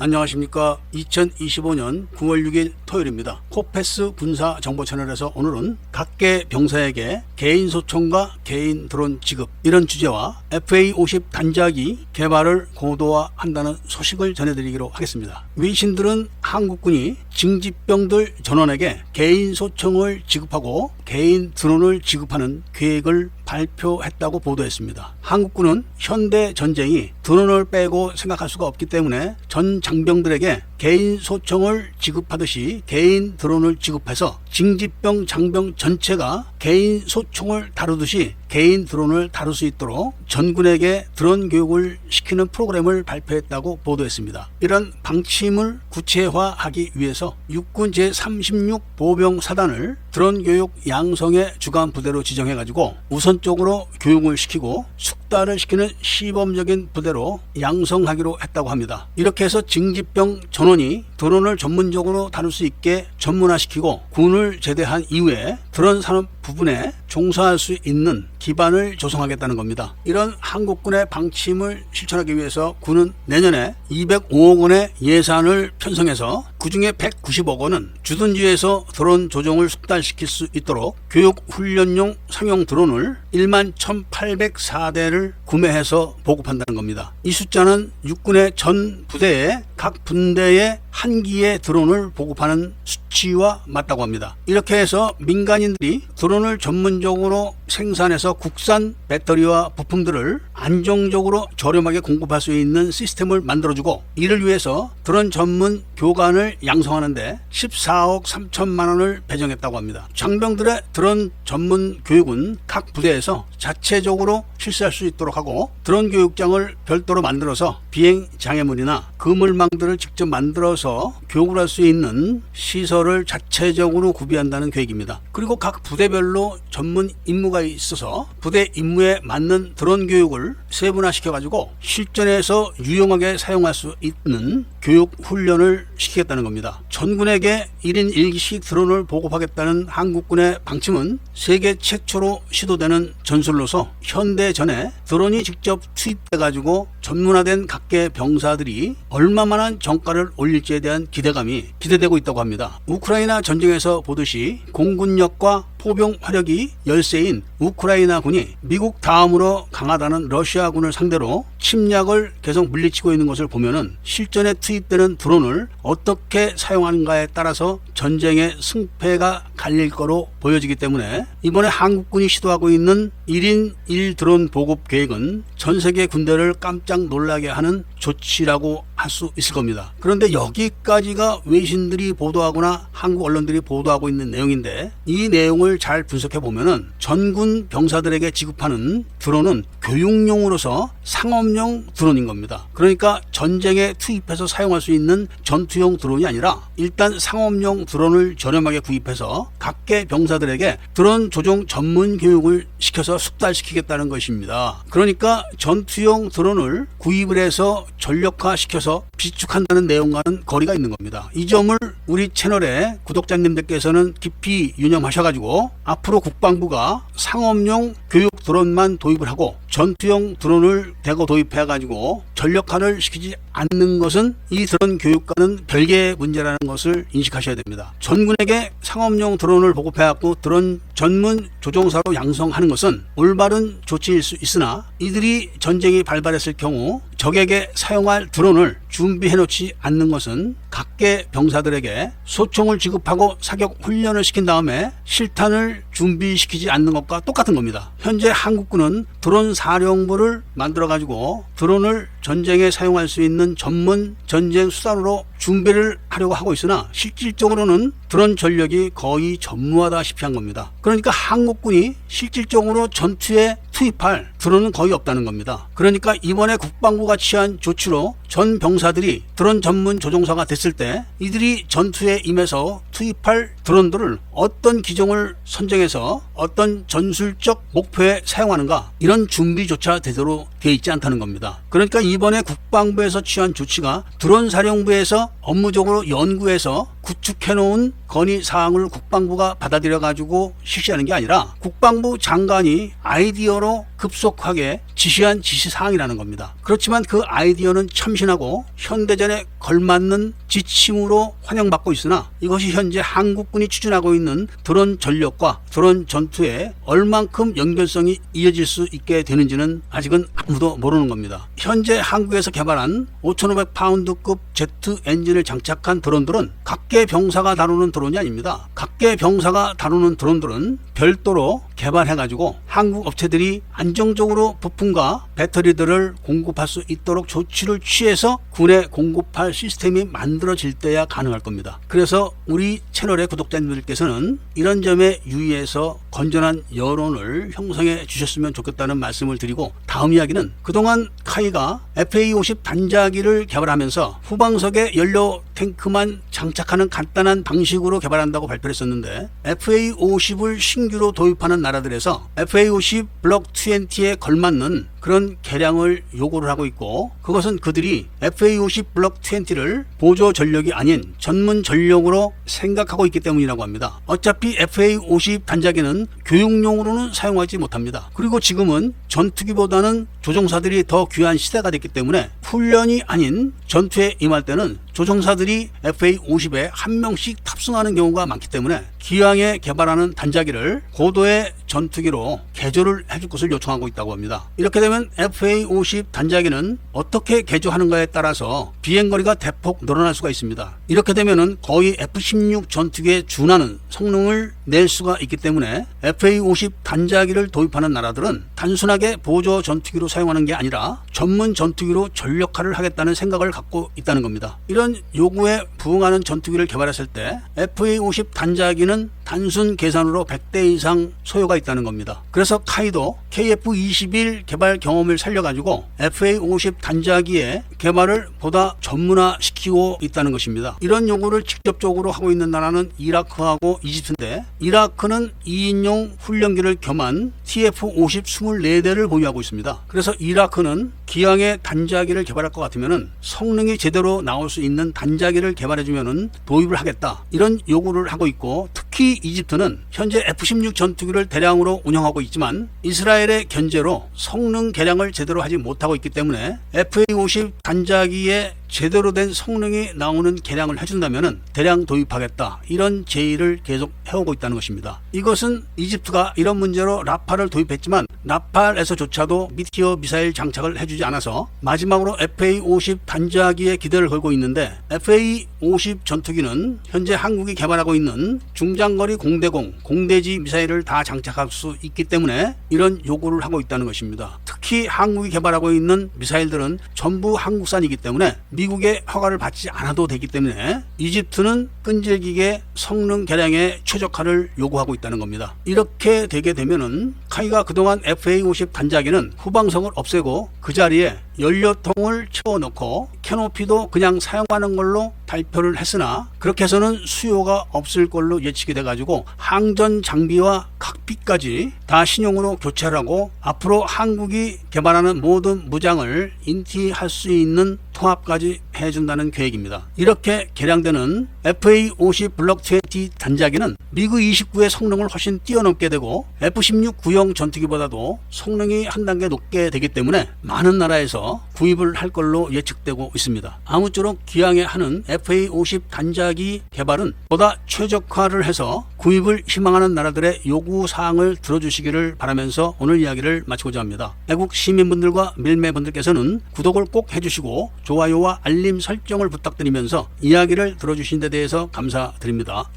안녕하십니까. 2025년 9월 6일 토요일입니다. 코페스 군사 정보 채널에서 오늘은 각계 병사에게 개인 소총과 개인 드론 지급 이런 주제와 FA50 단자기 개발을 고도화한다는 소식을 전해드리기로 하겠습니다. 외신들은 한국군이 징집병들 전원에게 개인 소총을 지급하고 개인 드론을 지급하는 계획을 발표했다고 보도했습니다. 한국군은 현대 전쟁이 드론을 빼고 생각할 수가 없기 때문에 전 장병들에게 개인 소총을 지급하듯이 개인 드론을 지급해서 징집병 장병 전체가 개인 소총을 다루듯이 개인 드론을 다룰 수 있도록 전군에게 드론 교육을 시키는 프로그램을 발표했다고 보도했습니다. 이런 방침을 구체화하기 위해서 육군 제36 보병 사단을 드론 교육 양성의 주간 부대로 지정해 가지고 우선적으로 교육을 시키고 숙달을 시키는 시범적인 부대로 양성하기로 했다고 합니다. 이렇게 해서 징집병 전원이 드론을 전문적으로 다룰 수 있게 전문화시키고 군을 제대한 이후에 드론 산업 부분에 종사할 수 있는 기반을 조성하겠다는 겁니다. 이런 한국군의 방침을 실천하기 위해서 군은 내년에 205억 원의 예산을 편성해서 그중에 190억 원은 주둔지에서 드론 조종을 숙달시킬 수 있도록 교육 훈련용 상용 드론을 1만 1,804대를 구매해서 보급한다는 겁니다. 이 숫자는 육군의 전 부대에 각 분대에 한 기의 드론을 보급하는 수치와 맞다고 합니다. 이렇게 해서 민간인 들이 드론을 전문적으로 생산해서 국산 배터리와 부품들을 안정적으로 저렴하게 공급할 수 있는 시스템을 만들어주고 이를 위해서 드론 전문 교관을 양성하는데 14억 3천만 원을 배정했다고 합니다. 장병들의 드론 전문 교육은 각 부대에서 자체적으로 실시할 수 있도록 하고 드론 교육장을 별도로 만들어서 비행 장애물이나 그물망들을 직접 만들어서 교육을 할 수 있는 시설을 자체적으로 구비한다는 계획입니다. 그리고 각 부대별로 전문 임무가 있어서 부대 임무에 맞는 드론 교육을 세분화시켜 가지고 실전에서 유용하게 사용할 수 있는 교육 훈련을 시키겠다는 겁니다. 전군에게 1인 1기씩 드론을 보급하겠다는 한국군의 방침은 세계 최초로 시도되는 전술로서 현대 전에 드론이 직접 투입돼 가지고 전문화된 각계 병사들이 얼마만한 정가를 올릴지에 대한 기대감이 기대되고 있다고 합니다. 우크라이나 전쟁에서 보듯이 공군력과 포병 화력이 열세인 우크라이나 군이 미국 다음으로 강하다는 러시아군을 상대로 침략을 계속 물리치고 있는 것을 보면은 실전에 투입되는 드론을 어떻게 사용하는가에 따라서 전쟁의 승패가 갈릴 거로 보여지기 때문에 이번에 한국군이 시도하고 있는 1인 1 드론 보급 계획은 전 세계 군대를 깜짝 놀라게 하는 조치라고 할 수 있을 겁니다. 그런데 여기까지가 외신들이 보도하거나 한국 언론들이 보도하고 있는 내용인데 이 내용을 잘 분석해 보면은 전군 병사들에게 지급하는 드론은 교육용으로서 상업용 드론인 겁니다. 그러니까 전쟁에 투입해서 사용할 수 있는 전투용 드론이 아니라 일단 상업용 드론을 저렴하게 구입해서 각계 병사들에게 드론 조종 전문 교육을 시켜서 숙달시키겠다는 것입니다. 그러니까 전투용 드론을 구입을 해서 전력화 시켜 서 비축한다는 내용과는 거리가 있는 겁니다. 이 점을 우리 채널의 구독자님들께서는 깊이 유념하셔가지고 앞으로 국방부가 상업용 교육 드론만 도입을 하고 전투용 드론을 대거 도입해 가지고 전력화를 시키지 않는 것은 이 드론 교육과는 별개의 문제라는 것을 인식하셔야 됩니다. 전군에게 상업용 드론을 보급해 갖고 드론 전문 조종사로 양성하는 것은 올바른 조치일 수 있으나 이들이 전쟁이 발발했을 경우 적에게 사용할 드론을 준비해 놓지 않는 것은 각계 병사들에게 소총을 지급하고 사격 훈련을 시킨 다음에 실탄을 준비시키지 않는 것과 똑같은 겁니다. 현재 한국군은 드론 사령부를 만들어 가지고 드론을 전쟁에 사용할 수 있는 전문 전쟁 수단으로 준비를 하려고 하고 있으나 실질적으로는 드론 전력이 거의 전무하다시피 한 겁니다. 그러니까 한국군이 실질적으로 전투에 투입할 드론은 거의 없다는 겁니다. 그러니까 이번에 국방부가 취한 조치로 전 병사들이 드론 전문 조종사가 됐을 때 이들이 전투에 임해서 투입할 드론들을 어떤 기종을 선정해서 어떤 전술적 목표에 사용하는가 이런 준비조차 제대로 되어 있지 않다는 겁니다. 그러니까 이번에 국방부에서 취한 조치가 드론 사령부에서 업무적으로 연구해서 구축해 놓은 건의 사항을 국방부가 받아들여 가지고 실시하는 게 아니라 국방부 장관이 아이디어로 급속하게 지시한 지시 사항이라는 겁니다. 그렇지만 그 아이디어는 참신하고 현대전에 걸맞는 지침으로 환영받고 있으나 이것이 현재 한국군이 추진하고 있는 드론 전력과 드론 전투에 얼만큼 연결성이 이어질 수 있게 되는지는 아직은 아무도 모르는 겁니다. 현재 한국에서 개발한 5,500파운드급 제트 엔진을 장착한 드론들은 각계 병사가 다루는 드론이 아닙니다. 각계 병사가 다루는 드론들은 별도로 개발해가지고 한국 업체들이 안정적으로 부품과 배터리들을 공급할 수 있도록 조치를 취해서 군에 공급할 시스템이 만들어질 때야 가능할 겁니다. 그래서 우리 채널의 구독자님들께서는 이런 점에 유의해서 건전한 여론을 형성해 주셨으면 좋겠다는 말씀을 드리고 다음 이야기는 그동안 카이가 FA50 단자기를 개발하면서 후방석에 연료 탱크만 장착하는 간단한 방식으로 개발한다고 발표했었는데 FA50을 신규로 도입하는 나라들에서 FA50 블록 20에 걸맞는 그런 개량을 요구를 하고 있고 그것은 그들이 FA50 블록 20를 보조 전력이 아닌 전문 전력으로 생각하고 있기 때문이라고 합니다. 어차피 FA50 단자기는 교육용으로는 사용하지 못합니다. 그리고 지금은 전투기보다는 조종사들이 더 귀한 시대가 됐기 때문에 훈련이 아닌 전투에 임할 때는 조종사들이 FA50에 한 명씩 탑승하는 경우가 많기 때문에 기왕에 개발하는 단자기를 고도의 전투기로 개조를 해줄 것을 요청하고 있다고 합니다. 이렇게 되면 FA50 단자기는 어떻게 개조하는가에 따라서 비행거리가 대폭 늘어날 수가 있습니다. 이렇게 되면은 거의 F-16 전투기에 준하는 성능을 낼 수가 있기 때문에 FA50 단자기를 도입하는 나라들은 단순하게 보조 전투기로 사용하는 게 아니라 전문 전투기로 전력화를 하겠다는 생각을 갖고 있다는 겁니다. 이런 요구에 부응하는 전투기를 개발했을 때 FA50 단자기는 단순 계산으로 100대 이상 소요가 있다는 겁니다. 그래서 카이도 KF-21 개발 경험을 살려가지고 FA-50 단자기의 개발을 보다 전문화시키고 있다는 것입니다. 이런 요구를 직접적으로 하고 있는 나라는 이라크하고 이집트인데 이라크는 2인용 훈련기를 겸한 TF-50 24대를 보유하고 있습니다. 그래서 이라크는 기왕에 단자기를 개발할 것 같으면 성능이 제대로 나올 수 있는 단자기를 개발해주면 도입을 하겠다. 이런 요구를 하고 있고 특 히 이집트는 현재 F-16 전투기를 대량으로 운영하고 있지만 이스라엘의 견제로 성능 개량을 제대로 하지 못하고 있기 때문에 FA-50 단자기에 제대로 된 성능이 나오는 개량을 해준다면 대량 도입하겠다 이런 제의를 계속 해오고 있다는 것입니다. 이것은 이집트가 이런 문제로 라파를 도입했지만 라팔에서조차도 미티어 미사일 장착을 해주지 않아서 마지막으로 FA-50 단자기에 기대를 걸고 있는데 FA-50 전투기는 현재 한국이 개발하고 있는 중장거리 공대공, 공대지 미사일을 다 장착할 수 있기 때문에 이런 요구를 하고 있다는 것입니다. 특히 한국이 개발하고 있는 미사일들은 전부 한국산이기 때문에 미국의 허가를 받지 않아도 되기 때문에 이집트는 끈질기게 성능 개량에 최적화를 요구하고 있다는 겁니다. 이렇게 되게 되면은 카이가 그동안 FA-50 단자기는 후방성을 없애고 그 자리에 연료통을 채워넣고 캐노피도 그냥 사용하는 걸로 발표를 했으나 그렇게 해서는 수요가 없을 걸로 예측이 돼가지고 항전 장비와 각비까지 다 신용으로 교체하고 앞으로 한국이 개발하는 모든 무장을 인티할 수 있는 통합까지 해준다는 계획입니다. 이렇게 개량되는 FA-50 블록 20 단자기는 미그 29의 성능을 훨씬 뛰어넘게 되고 F-16 구형 전투기보다도 성능이 한 단계 높게 되기 때문에 많은 나라에서 구입을 할 걸로 예측되고 있습니다. 아무쪼록 기왕에 하는 FA-50 단자기 개발은 보다 최적화를 해서 구입을 희망하는 나라들의 요구 사항을 들어주시기를 바라면서 오늘 이야기를 마치고자 합니다. 애국 시민분들과 밀매분들께서는 구독을 꼭 해주시고 좋아요와 알림 설정을 부탁드리면서 이야기를 들어주신 데 대해서 감사드립니다.